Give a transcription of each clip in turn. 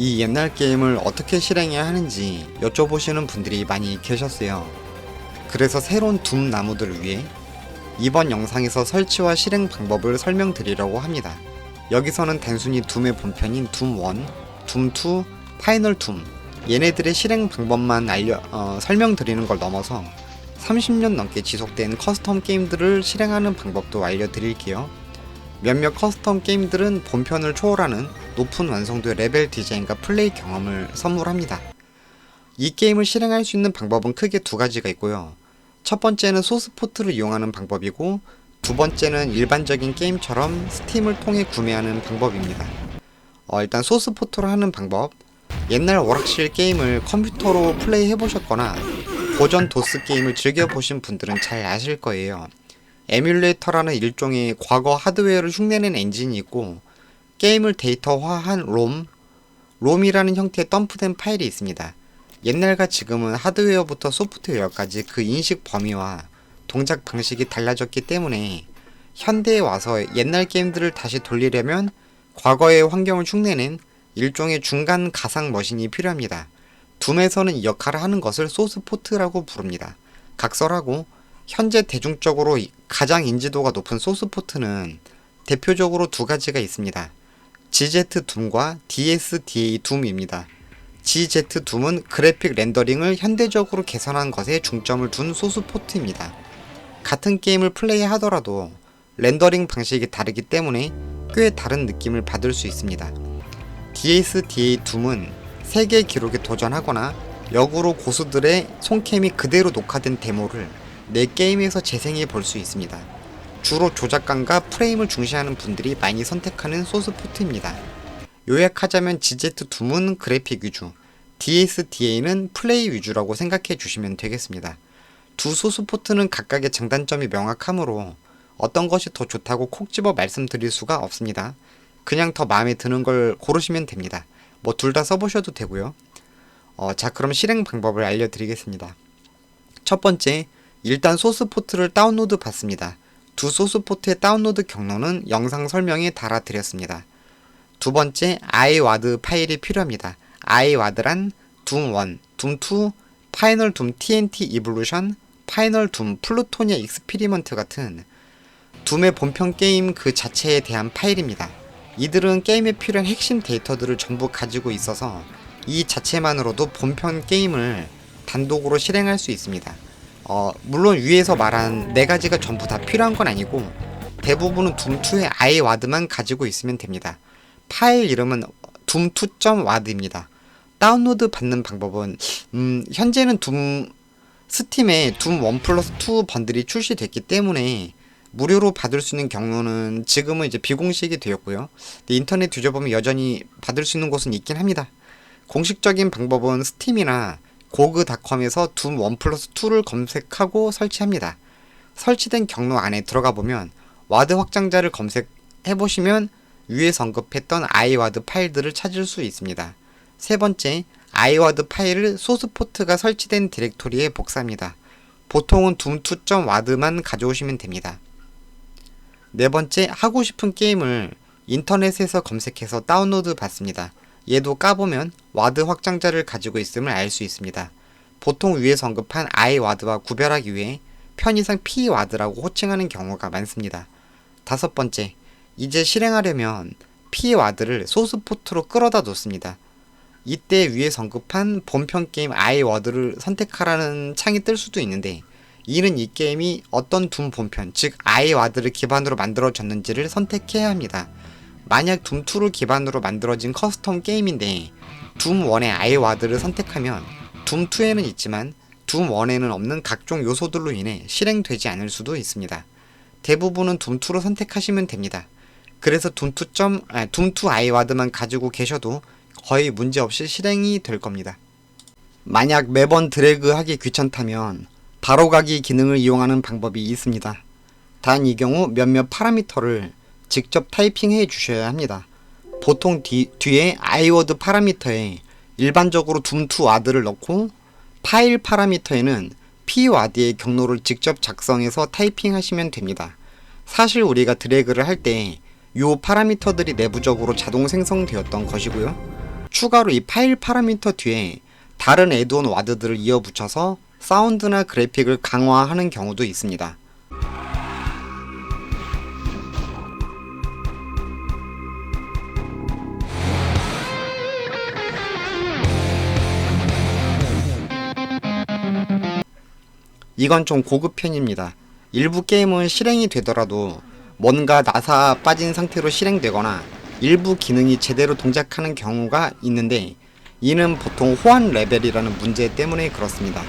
이 옛날 게임을 어떻게 실행해야 하는지 여쭤보시는 분들이 많이 계셨어요. 그래서 새로운 둠 나무들을 위해 이번 영상에서 설치와 실행 방법을 설명드리려고 합니다. 여기서는 단순히 둠의 본편인 둠1, 둠2, 파이널 둠 얘네들의 실행 방법만 알려 어, 설명드리는 걸 넘어서 30년 넘게 지속된 커스텀 게임들을 실행하는 방법도 알려드릴게요. 몇몇 커스텀 게임들은 본편을 초월하는 높은 완성도의 레벨 디자인과 플레이 경험을 선물합니다. 이 게임을 실행할 수 있는 방법은 크게 두 가지가 있고요. 첫 번째는 소스포트를 이용하는 방법이고 두 번째는 일반적인 게임처럼 스팀을 통해 구매하는 방법입니다. 어, 일단 소스포트로 하는 방법 옛날 오락실 게임을 컴퓨터로 플레이 해보셨거나 고전 도스 게임을 즐겨보신 분들은 잘 아실 거예요. 에뮬레이터라는 일종의 과거 하드웨어를 흉내낸 엔진이 있고 게임을 데이터화한 롬, 롬이라는 형태의 덤프된 파일이 있습니다. 옛날과 지금은 하드웨어부터 소프트웨어까지 그 인식 범위와 동작 방식이 달라졌기 때문에 현대에 와서 옛날 게임들을 다시 돌리려면 과거의 환경을 흉내낸 일종의 중간 가상 머신이 필요합니다. 둠에서는 이 역할을 하는 것을 소스포트라고 부릅니다. 각설하고 현재 대중적으로 가장 인지도가 높은 소스포트는 대표적으로 두 가지가 있습니다. GZ 둠과 DSDA 둠입니다. GZ 둠은 그래픽 렌더링을 현대적으로 개선한 것에 중점을 둔 소스 포트입니다. 같은 게임을 플레이하더라도 렌더링 방식이 다르기 때문에 꽤 다른 느낌을 받을 수 있습니다. DSDA 둠은 세계 기록에 도전하거나 역으로 고수들의 손캠이 그대로 녹화된 데모를 내 게임에서 재생해 볼 수 있습니다. 주로 조작감과 프레임을 중시하는 분들이 많이 선택하는 소스 포트입니다. 요약하자면 GZ2문 그래픽 위주, DSDA는 플레이 위주라고 생각해 주시면 되겠습니다. 두 소스 포트는 각각의 장단점이 명확하므로 어떤 것이 더 좋다고 콕 집어 말씀드릴 수가 없습니다. 그냥 더 마음에 드는 걸 고르시면 됩니다. 뭐 둘 다 써보셔도 되고요. 어, 자 그럼 실행 방법을 알려드리겠습니다. 첫 번째, 일단 소스 포트를 다운로드 받습니다. 두 소스 포트의 다운로드 경로는 영상 설명에 달아드렸습니다. 두 번째, iWAD 파일이 필요합니다. iWAD란 둠1, 둠2, 파이널 둠 TNT 이볼루션, 파이널 둠 플루토니아 익스피리먼트 같은 둠의 본편 게임 그 자체에 대한 파일입니다. 이들은 게임에 필요한 핵심 데이터들을 전부 가지고 있어서 이 자체만으로도 본편 게임을 단독으로 실행할 수 있습니다. 어, 물론 위에서 말한 네 가지가 전부 다 필요한 건 아니고 대부분은 둠2의 iWAD만 가지고 있으면 됩니다. 파일 이름은 둠2.wad입니다. 다운로드 받는 방법은 음, 현재는 둠 스팀에 둠1 플러스 2 번들이 출시됐기 때문에 무료로 받을 수 있는 경로는 지금은 이제 비공식이 되었고요. 인터넷 뒤져보면 여전히 받을 수 있는 곳은 있긴 합니다. 공식적인 방법은 스팀이나 고그닷컴에서 둠 1 플러스 2를 검색하고 설치합니다. 설치된 경로 안에 들어가 보면 와드 확장자를 검색해 보시면 위에서 언급했던 iWAD 파일들을 찾을 수 있습니다. 세 번째, iWAD 파일을 소스 포트가 설치된 디렉토리에 복사합니다. 보통은 둠2.wad만 가져오시면 됩니다. 네 번째, 하고 싶은 게임을 인터넷에서 검색해서 다운로드 받습니다. 얘도 까보면 와드 확장자를 가지고 있음을 알 수 있습니다. 보통 위에서 언급한 iWAD와 구별하기 위해 편의상 pWAD라고 호칭하는 경우가 많습니다. 다섯 번째, 이제 실행하려면 pWAD를 소스 포트로 끌어다 놓습니다. 이때 위에서 언급한 본편 게임 iWAD를 선택하라는 창이 뜰 수도 있는데 이는 이 게임이 어떤 둠 본편, 즉 iWAD를 기반으로 만들어졌는지를 선택해야 합니다. 만약 둠2를 기반으로 만들어진 커스텀 게임인데 둠1의 iWAD를 선택하면 둠2에는 있지만 둠1에는 없는 각종 요소들로 인해 실행되지 않을 수도 있습니다. 대부분은 둠2로 선택하시면 됩니다. 그래서 둠2. 아, 둠2 iWAD만 가지고 계셔도 거의 문제없이 실행이 될 겁니다. 만약 매번 드래그 하기 귀찮다면 바로가기 기능을 이용하는 방법이 있습니다. 단 이 경우 몇몇 파라미터를 직접 타이핑해 주셔야 합니다. 보통 뒤, 뒤에 iWord 파라미터에 일반적으로 둠2 와드를 넣고 파일 파라미터에는 p와드의 경로를 직접 작성해서 타이핑 하시면 됩니다. 사실 우리가 드래그를 할 때 이 파라미터들이 내부적으로 자동 생성되었던 것이고요. 추가로 이 파일 파라미터 뒤에 다른 애드온 와드들을 이어 붙여서 사운드나 그래픽을 강화하는 경우도 있습니다. 이건 좀 고급 편입니다. 일부 게임은 실행이 되더라도 뭔가 나사 빠진 상태로 실행되거나 일부 기능이 제대로 동작하는 경우가 있는데 이는 보통 호환 레벨이라는 문제 때문에 그렇습니다.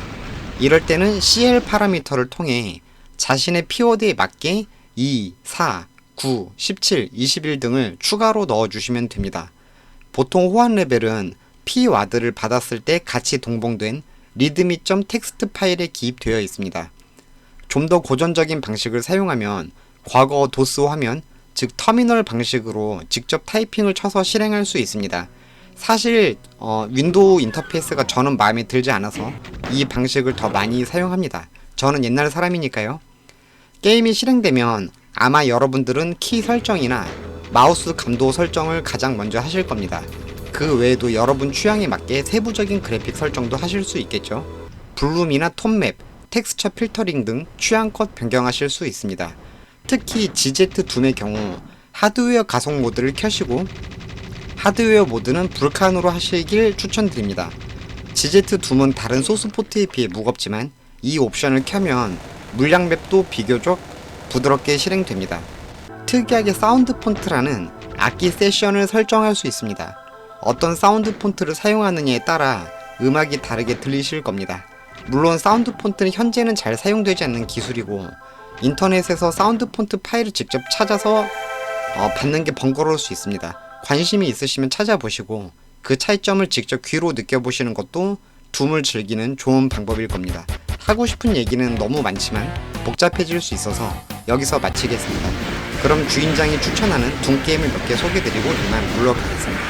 이럴 때는 CL 파라미터를 통해 자신의 POD에 맞게 2, 4, 9, 17, 21 등을 추가로 넣어주시면 됩니다. 보통 호환 레벨은 P 와드를 받았을 때 같이 동봉된 리드미.점 텍스트 파일에 기입되어 있습니다. 좀 더 고전적인 방식을 사용하면 과거 도스 화면, 즉 터미널 방식으로 직접 타이핑을 쳐서 실행할 수 있습니다. 사실 어, 윈도우 인터페이스가 저는 마음에 들지 않아서 이 방식을 더 많이 사용합니다. 저는 옛날 사람이니까요. 게임이 실행되면 아마 여러분들은 키 설정이나 마우스 감도 설정을 가장 먼저 하실 겁니다. 그 외에도 여러분 취향에 맞게 세부적인 그래픽 설정도 하실 수 있겠죠. 블룸이나 톤맵, 텍스처 필터링 등 취향껏 변경하실 수 있습니다. 특히 GZ 둠의 경우 하드웨어 가속 모드를 켜시고 하드웨어 모드는 불칸으로 하시길 추천드립니다. GZ 둠은 다른 소스 포트에 비해 무겁지만 이 옵션을 켜면 물량 맵도 비교적 부드럽게 실행됩니다. 특이하게 사운드 폰트라는 악기 세션을 설정할 수 있습니다. 어떤 사운드 폰트를 사용하느냐에 따라 음악이 다르게 들리실 겁니다. 물론 사운드 폰트는 현재는 잘 사용되지 않는 기술이고 인터넷에서 사운드 폰트 파일을 직접 찾아서 어, 받는 게 번거로울 수 있습니다. 관심이 있으시면 찾아보시고 그 차이점을 직접 귀로 느껴보시는 것도 둠을 즐기는 좋은 방법일 겁니다. 하고 싶은 얘기는 너무 많지만 복잡해질 수 있어서 여기서 마치겠습니다. 그럼 주인장이 추천하는 둠 게임을 몇 개 소개드리고 이만 물러가겠습니다.